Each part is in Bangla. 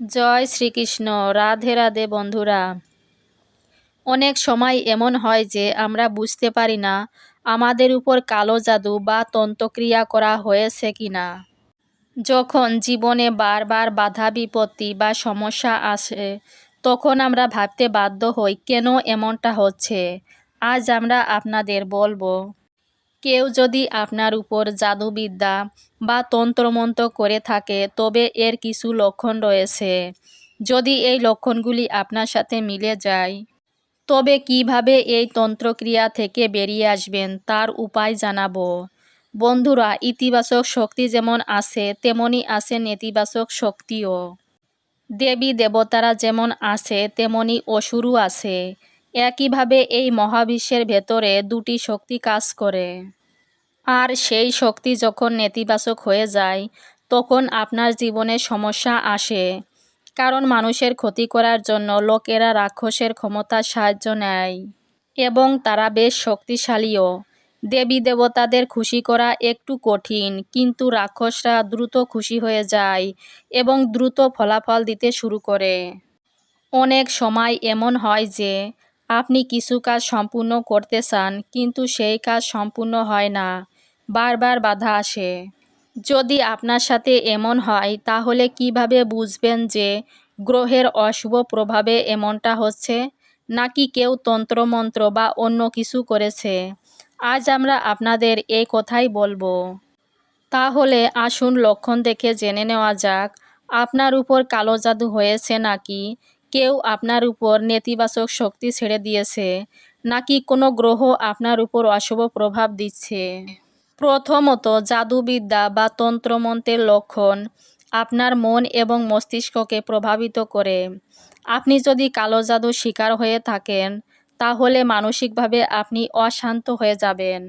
জয় শ্রীকৃষ্ণ, রাধে রাধে বন্ধুরা। অনেক সময় এমন হয় যে আমরা বুঝতে পারি না আমাদের উপর কালো জাদু বা তন্ত্রক্রিয়া করা হয়েছে কি না যখন জীবনে বারবার বাধা, বিপত্তি বা সমস্যা আসে, তখন আমরা ভাবতে বাধ্য হই, কেন এমনটা হচ্ছে? আজ আমরা আপনাদের বলব। কেউ যদি আপনার উপর জাদুবিদ্যা বা তন্ত্রমন্ত্র করে থাকে, তবে এর কিছু লক্ষণ রয়েছে। যদি এই লক্ষণগুলি আপনার সাথে মিলে যায়, তবে কীভাবে এই তন্ত্রক্রিয়া থেকে বেরিয়ে আসবেন তার উপায় জানাব। বন্ধুরা, ইতিবাচক শক্তি যেমন আছে তেমনই আছে নেতিবাচক শক্তিও। দেবী দেবতারা যেমন আছে, তেমনি অসুরও আছে। একইভাবে এই মহাবিশ্বের ভেতরে দুটি শক্তি কাজ করে। আর সেই শক্তি যখন নেতিবাচক হয়ে যায়, তখন আপনার জীবনে সমস্যা আসে। কারণ মানুষের ক্ষতি করার জন্য লোকেরা রাক্ষসের ক্ষমতার সাহায্য নেয় এবং তারা বেশ শক্তিশালীও। দেবী দেবতাদের খুশি করা একটু কঠিন, কিন্তু রাক্ষসরা দ্রুত খুশি হয়ে যায় এবং দ্রুত ফলাফল দিতে শুরু করে। অনেক সময় এমন হয় যে আপনি কিছু কাজ সম্পূর্ণ করতে চান, কিন্তু সেই কাজ সম্পূর্ণ হয় না। বারবার বাধা আসে। যদি আপনার সাথে এমন হয়, তাহলে কীভাবে বুঝবেন যে গ্রহের অশুভ প্রভাবে এমনটা হচ্ছে? নাকি কেউ তন্ত্রমন্ত্র বা অন্য কিছু করেছে? আজ আমরা আপনাদের এই কথাই বলব। তাহলে আসুন লক্ষণ দেখে জেনে নেওয়া যাক, আপনার উপর কালো জাদু হয়েছে নাকি? কেউ আপনার উপর নেতিবাচক শক্তি ছেড়ে দিয়েছে, নাকি কোনো গ্রহ আপনার উপর অশুভ প্রভাব দিচ্ছে? প্রথমত, জাদুবিদ্যা বা তন্ত্রমন্ত্রের লক্ষণ আপনার মন এবং মস্তিষ্ককে প্রভাবিত করে। আপনি যদি কালো জাদু শিকার হয়ে থাকেন, তাহলে মানসিকভাবে আপনি অশান্ত হয়ে যাবেন।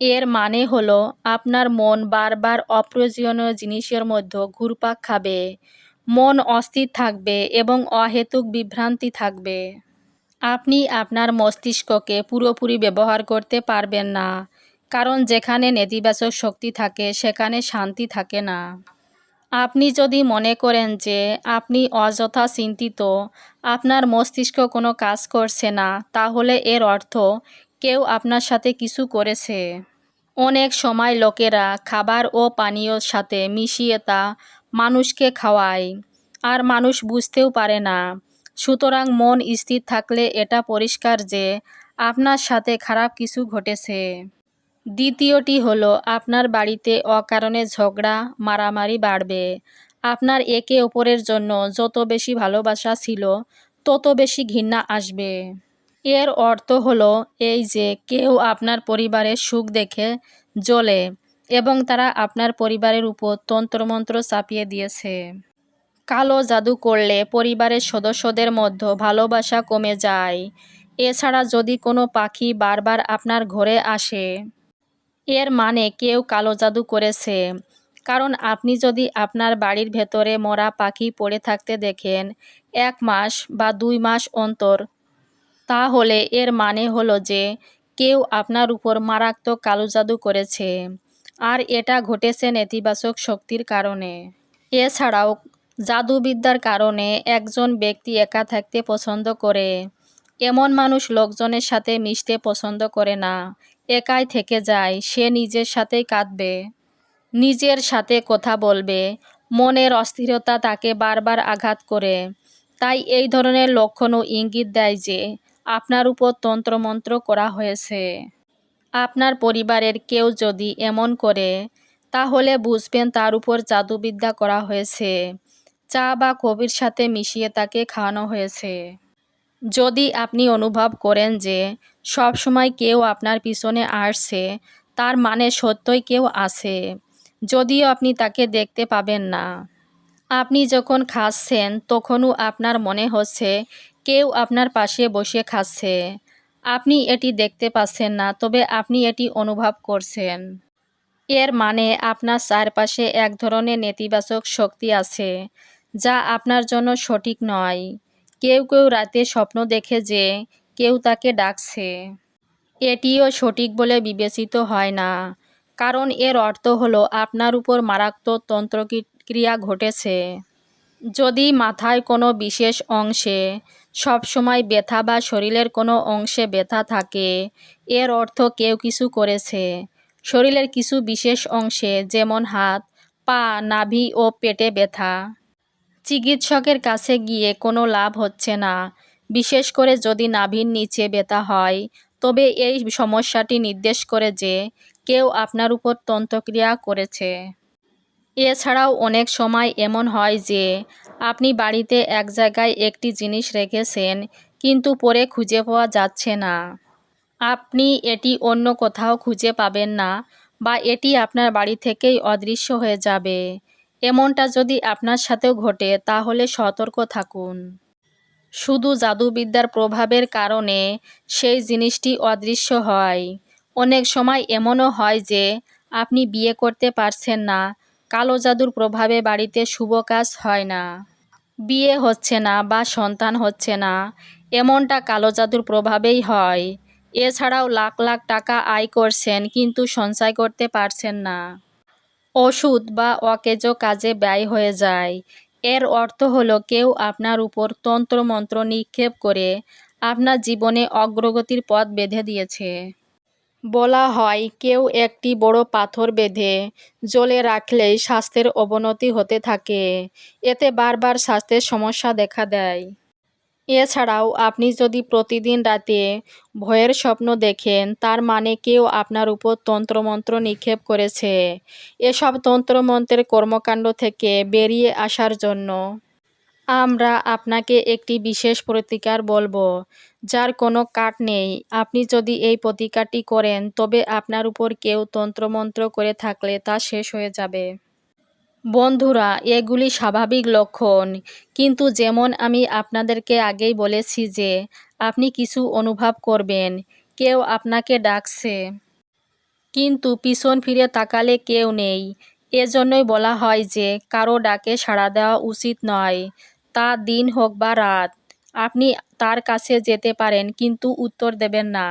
এর মানে হলো, আপনার মন বারবার অপ্রয়োজনীয় জিনিসের মধ্যে ঘুরপাক খাবে। মন অস্থির থাকবে এবং অহেতুক বিভ্রান্তি থাকবে। আপনি আপনার মস্তিষ্ককে পুরোপুরি ব্যবহার করতে পারবেন না, কারণ যেখানে নেতিবাচক শক্তি থাকে, সেখানে শান্তি থাকে না। আপনি যদি মনে করেন যে আপনি অযথা চিন্তিত, আপনার মস্তিষ্ক কোনো কাজ করছে না, তাহলে এর অর্থ কেউ আপনার সাথে কিছু করেছে। অনেক সময় লোকেরা খাবার ও পানীয়র সাথে মিশিয়ে তা মানুষকে খাওয়ায়। আর মানুষ বুঝতেও পারে না। সুতরাং মন স্থির থাকলে এটা পরিষ্কার যে, আপনার সাথে খারাপ কিছু ঘটেছে। দ্বিতীয়টি হলো, আপনার বাড়িতে অকারণে ঝগড়া, মারামারি বাড়বে। আপনার একে অপরের জন্য যত বেশি ভালোবাসা ছিল, তত বেশি ঘৃণা আসবে। এর অর্থ হলো, এই যে, কেউ আপনার পরিবারের সুখ দেখে জ্বলে এবং তারা আপনার পরিবারের উপর তন্ত্রমন্ত্র চাপিয়ে দিয়েছে। কালো জাদু করলে পরিবারের সদস্যদের মধ্যে ভালোবাসা কমে যায়। এছাড়া যদি কোনো পাখি বারবার আপনার ঘরে আসে, এর মানে কেউ কালো জাদু করেছে। কারণ আপনি যদি আপনার বাড়ির ভেতরে মরা পাখি পড়ে থাকতে দেখেন এক মাস বা দুই মাস অন্তর, তাহলে এর মানে হলো যে কেউ আপনার উপর মারাত্মক কালো জাদু করেছে। আর এটা ঘটেছে নেতিবাচক শক্তির কারণে। এছাড়াও, জাদুবিদ্যার কারণে একজন ব্যক্তি একা থাকতে পছন্দ করে। এমন মানুষ লোকজনের সাথে মিশতে পছন্দ করে না। একাই থেকে যায়, সে নিজের সাথেই কাঁদবে। নিজের সাথে কথা বলবে। মনের অস্থিরতা তাকে বারবার আঘাত করে। তাই এই ধরনের লক্ষণও ইঙ্গিত দেয় যে, আপনার উপর তন্ত্রমন্ত্র করা হয়েছে। আপনার পরিবারের কেউ যদি এমন করে, তাহলে বুঝবেন তার উপর জাদুবিদ্যা করা হয়েছে। চা বা কবির সাথে মিশিয়ে তাকে খাওয়ানো হয়েছে। যদি আপনি অনুভব করেন যে সব সময় কেউ আপনার পিছনে আসছে, তার মানে সত্যই কেউ আছে। যদিও আপনি তাকে দেখতে পাবেন না। আপনি যখন খাচ্ছেন, তখনও আপনার মনে হচ্ছে কেউ আপনার পাশে বসে খাচ্ছে। আপনি এটি দেখতে পাচ্ছেন না, তবে আপনি এটি অনুভব করছেন। এর মানে আপনার চারপাশে এক ধরনের নেতিবাচক শক্তি আছে, যা আপনার জন্য সঠিক নয়। কেউ কেউ রাতে স্বপ্ন দেখে যে কেউ তাকে ডাকছে। এটিও সঠিক বলে বিবেচিত হয় না, কারণ এর অর্থ হলো আপনার উপর মারাত্মক তন্ত্রক্রিয়া ঘটেছে। যদি মাথায় কোনো বিশেষ অংশে সবসময় ব্যথা বা শরীরের কোনো অংশে ব্যথা থাকে। এর অর্থ কেউ কিছু করেছে। শরীরের কিছু বিশেষ অংশে, যেমন হাত, পা, নাভি ও পেটে ব্যথা। চিকিৎসকের কাছে গিয়ে কোনো লাভ হচ্ছে না। বিশেষ করে যদি নাভির নিচে ব্যথা হয়, তবে এই সমস্যাটি নির্দেশ করে যে কেউ আপনার উপর তন্ত্রক্রিয়া করেছে। এছাড়াও অনেক সময় এমন হয় যে আপনি বাড়িতে এক জায়গায় একটি জিনিস রেখেছেন, কিন্তু পরে খুঁজে পাওয়া যাচ্ছে না। আপনি এটি অন্য কোথাও খুঁজে পাবেন না বা এটি আপনার বাড়ি থেকেই অদৃশ্য হয়ে যাবে। এমনটা যদি আপনার সাথেও ঘটে, তাহলে সতর্ক থাকুন। শুধু জাদুবিদ্যার প্রভাবের কারণে সেই জিনিসটি অদৃশ্য হয়। অনেক সময় এমনও হয় যে, আপনি বিয়ে করতে পারছেন না, কালো জাদুর প্রভাবে বাড়িতে শুভ কাজ হয় না। বিয়ে হচ্ছে না বা সন্তান হচ্ছে না, এমনটা কালো জাদুর প্রভাবেই হয়। এছাড়াও লাখ লাখ টাকা আয় করছেন কিন্তু সঞ্চয় করতে পারছেন না। ওষুধ বা অকেজো কাজে ব্যয় হয়ে যায়। এর অর্থ হলো কেউ আপনার উপর তন্ত্রমন্ত্র নিক্ষেপ করে আপনার জীবনে অগ্রগতির পথ বেঁধে দিয়েছে। বলা হয়, কেউ একটি বড় পাথর বেঁধে জলে রাখলেই স্বাস্থ্যের অবনতি হতে থাকে। এতে বারবার স্বাস্থ্যের সমস্যা দেখা দেয়। এছাড়াও, আপনি যদি প্রতিদিন রাতে ভয়ের স্বপ্ন দেখেন, তার মানে কেউ আপনার উপর তন্ত্রমন্ত্র নিক্ষেপ করেছে। এসব তন্ত্রমন্ত্রের কর্মকাণ্ড থেকে বেরিয়ে আসার জন্য আমরা আপনাকে একটি বিশেষ প্রতিকার বলব, যার কোনো কাট নেই। আপনি যদি এই প্রতিকারটি করেন, তবে আপনার উপর কেউ তন্ত্রমন্ত্র করে থাকলে তা শেষ হয়ে যাবে। বন্ধুরা, এগুলি স্বাভাবিক লক্ষণ। কিন্তু যেমন আমি আপনাদেরকে আগেই বলেছি যে, আপনি কিছু অনুভব করবেন, কেউ আপনাকে ডাকছে। কিন্তু পিছন ফিরে তাকালে কেউ নেই। এজন্যই বলা হয় যে, কারও ডাকে সাড়া দেওয়া উচিত নয়। তা দিন হোক বা রাত, আপনি তার কাছে যেতে পারেন, কিন্তু উত্তর দেবেন না।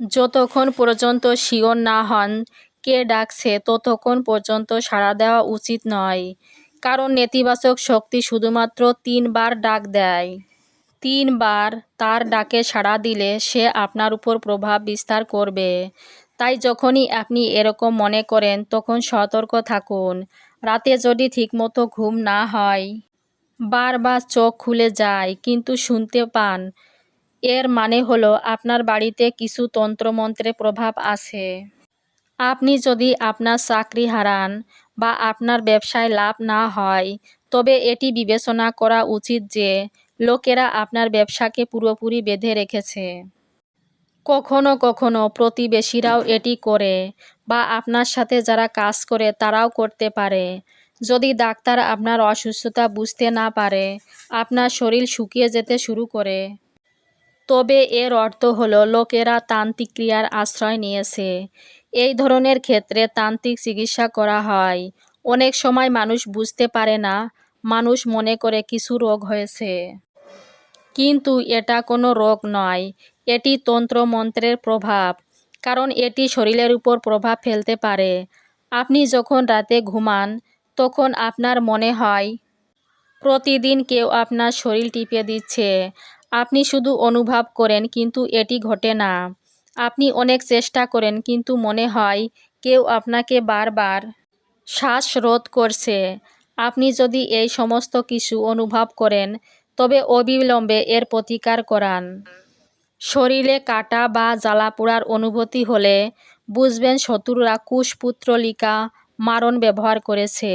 যতক্ষণ পর্যন্ত শিওর না হন, কে ডাকছে, ততক্ষণ পর্যন্ত সাড়া দেওয়া উচিত নয়। কারণ নেতিবাচক শক্তি শুধুমাত্র তিনবার ডাক দেয়। তিনবার তার ডাকে সাড়া দিলে সে আপনার উপর প্রভাব বিস্তার করবে। তাই যখনই আপনি এরকম মনে করেন, তখন সতর্ক থাকুন। রাতে যদি ঠিকমতো ঘুম না হয় বারবার চোখ খুলে যায়, কিন্তু শুনতে পান। এর মানে হলো আপনার বাড়িতে কিছু তন্ত্রমন্ত্রের প্রভাব আছে। আপনি যদি আপনার চাকরি হারান বা আপনার ব্যবসায় লাভ না হয়, তবে এটি বিবেচনা করা উচিত যে লোকেরা আপনার ব্যবসাকে পুরোপুরি বেঁধে রেখেছে। কখনো কখনো প্রতিবেশীরাও এটি করে বা আপনার সাথে যারা কাজ করে তারাও করতে পারে। যদি ডাক্তার আপনার অসুস্থতা বুঝতে না পারে, আপনার শরীর শুকিয়ে যেতে শুরু করে। তবে এর অর্থ হলো, লোকেরা তান্ত্রিক ক্রিয়ার আশ্রয় নিয়েছে। এই ধরনের ক্ষেত্রে তান্ত্রিক চিকিৎসা করা হয়। অনেক সময় মানুষ বুঝতে পারে না, মানুষ মনে করে কিছু রোগ হয়েছে। কিন্তু এটা কোনো রোগ নয়, এটি তন্ত্রমন্ত্রের প্রভাব, কারণ এটি শরীরের উপর প্রভাব ফেলতে পারে। আপনি যখন রাতে ঘুমান তখন আপনার মনে হয়, প্রতিদিন কেউ আপনার শরীর টিপে দিচ্ছে। আপনি শুধু অনুভব করেন কিন্তু এটি ঘটে না। আপনি অনেক চেষ্টা করেন কিন্তু মনে হয় কেউ আপনাকে বারবার শ্বাস রোধ করছে। আপনি যদি এই সমস্ত কিছু অনুভব করেন, তবে অবিলম্বে এর প্রতিকার করান। শরীরে কাটা বা জ্বালাপোড়ার অনুভূতি হলে বুঝবেন শত্রুরা কুশপুত্রলিকা মারণ ব্যবহার করেছে।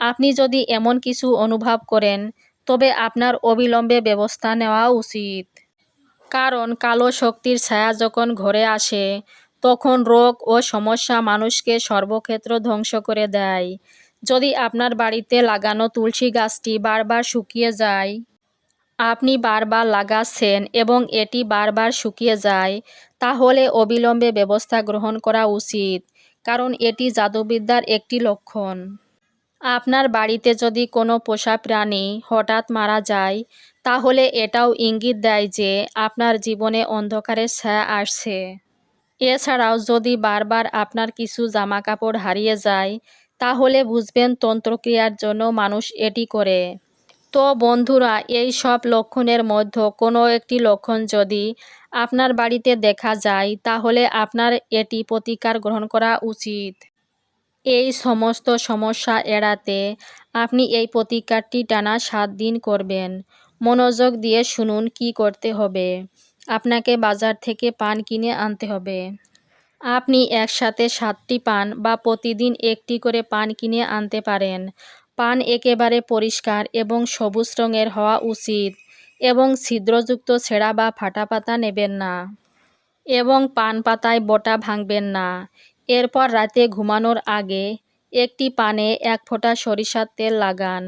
আপনি যদি এমন কিছু অনুভব করেন, তবে আপনার অবিলম্বে ব্যবস্থা নেওয়া উচিত। কারণ কালো শক্তির ছায়া যখন ঘরে আসে, তখন রোগ ও সমস্যা মানুষকে সর্বক্ষেত্র ধ্বংস করে দেয়। যদি আপনার বাড়িতে লাগানো তুলসী গাছটি বারবার শুকিয়ে যায়, আপনি বারবার লাগাচ্ছেন এবং এটি বারবার শুকিয়ে যায়, তাহলে অবিলম্বে ব্যবস্থা গ্রহণ করা উচিত। কারণ এটি জাদুবিদ্যার একটি লক্ষণ। আপনার বাড়িতে যদি কোনো পোষা প্রাণী হঠাৎ মারা যায়, তাহলে এটাও ইঙ্গিত দেয় যে আপনার জীবনে অন্ধকারের ছায়া আসছে। এছাড়াও যদি বারবার আপনার কিছু জামাকাপড় হারিয়ে যায়, তাহলে বুঝবেন তন্ত্রক্রিয়ার জন্য মানুষ এটি করে। তো বন্ধুরা, এই সব লক্ষণের মধ্যে কোনো একটি লক্ষণ যদি আপনার বাড়িতে দেখা যায়, তাহলে আপনার এটি প্রতিকার গ্রহণ করা উচিত। এই সমস্ত সমস্যা এড়াতে আপনি এই প্রতিকারটি টানা সাত দিন করবেন। মনোযোগ দিয়ে শুনুন কি করতে হবে। আপনাকে বাজার থেকে পান কিনে আনতে হবে। আপনি একসাথে সাতটি পান বা প্রতিদিন একটি করে পান কিনে আনতে পারেন। পান একেবারে পরিষ্কার এবং সবুজ রঙের হওয়া উচিত এবং ছিদ্রযুক্ত ছেঁড়া বা ফাটা পাতা নেবেন না এবং পান পাতায় বোটা ভাঙবেন না। এরপর রাতে ঘুমানোর আগে একটি পানে এক ফোঁটা সরিষার তেল লাগান।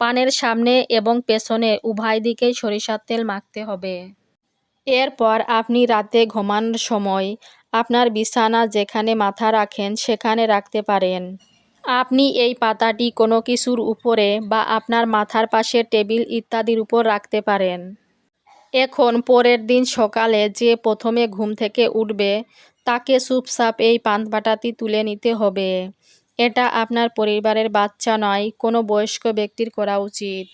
পানের সামনে এবং পেছনে উভয় দিকেই সরিষার তেল মাখতে হবে। এরপর আপনি রাতে ঘুমানোর সময় আপনার বিছানা যেখানে মাথা রাখেন সেখানে রাখতে পারেন। আপনি এই পাতাটি কোনো কিছুর উপরে বা আপনার মাথার পাশে টেবিল ইত্যাদির উপর রাখতে পারেন। এখন পরের দিন সকালে যে প্রথমে ঘুম থেকে উঠবে, তাকে চুপচাপ এই পাতাটি তুলে নিতে হবে। এটা আপনার পরিবারের বাচ্চা নয়, কোনো বয়স্ক ব্যক্তির করা উচিত।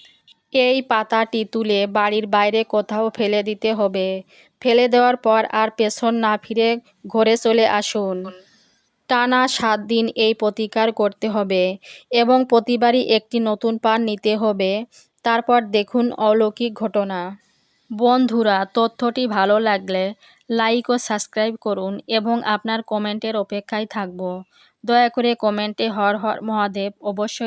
এই পাতাটি তুলে বাড়ির বাইরে কোথাও ফেলে দিতে হবে। ফেলে দেওয়ার পর আর পেছন না ফিরে ঘরে চলে আসুন। টানা সাত দিন এই প্রতিকার করতে হবে এবং প্রতিবারই একটি নতুন পান নিতে হবে। তারপর দেখুন অলৌকিক ঘটনা। বন্ধুরা, তথ্যটি ভালো লাগলে লাইক ও সাবস্ক্রাইব করুন এবং আপনার কমেন্টের অপেক্ষায় থাকব। দয়া করে কমেন্টে হর হর মহাদেব অবশ্যই